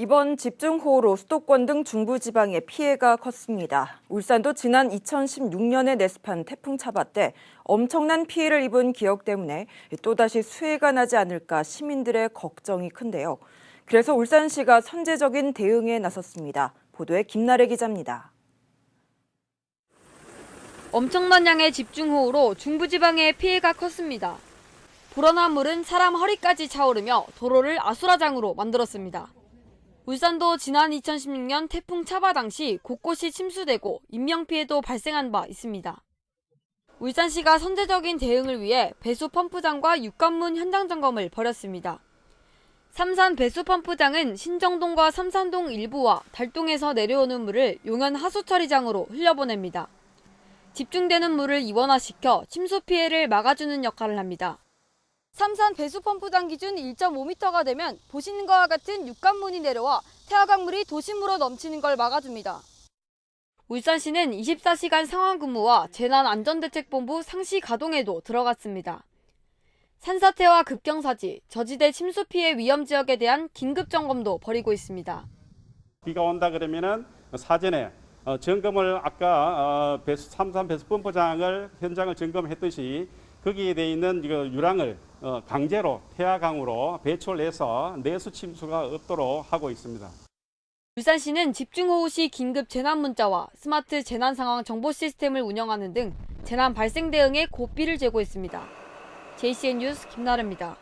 이번 집중호우로 수도권 등 중부 지방에 피해가 컸습니다. 울산도 지난 2016년에 내습한 태풍 차바 때 엄청난 피해를 입은 기억 때문에 또다시 수해가 나지 않을까 시민들의 걱정이 큰데요. 그래서 울산시가 선제적인 대응에 나섰습니다. 보도에 김나래 기자입니다. 엄청난 양의 집중호우로 중부지방에 피해가 컸습니다. 불어난 물은 사람 허리까지 차오르며 도로를 아수라장으로 만들었습니다. 울산도 지난 2016년 태풍 차바 당시 곳곳이 침수되고 인명피해도 발생한 바 있습니다. 울산시가 선제적인 대응을 위해 배수 펌프장과 육관문 현장 점검을 벌였습니다. 삼산 배수 펌프장은 신정동과 삼산동 일부와 달동에서 내려오는 물을 용현 하수처리장으로 흘려보냅니다. 집중되는 물을 이원화시켜 침수 피해를 막아주는 역할을 합니다. 삼산 배수 펌프장 기준 1.5m가 되면 보시는 것과 같은 육관문이 내려와 태화강물이 도심으로 넘치는 걸 막아줍니다. 울산시는 24시간 상황 근무와 재난안전대책본부 상시 가동에도 들어갔습니다. 산사태와 급경사지, 저지대 침수 피해 위험 지역에 대한 긴급 점검도 벌이고 있습니다. 비가 온다 그러면은 사전에 어, 점검을 아까 어, 삼산 배수펌프장을 현장을 점검했듯이 거기에 돼 있는 유랑을 어, 강제로 태화강으로 배출을 해서 내수 침수가 없도록 하고 있습니다. 울산시는 집중호우 시 긴급 재난 문자와 스마트 재난 상황 정보 시스템을 운영하는 등 재난 발생 대응에 고삐를 제고했습니다. JCN 뉴스 김나래입니다.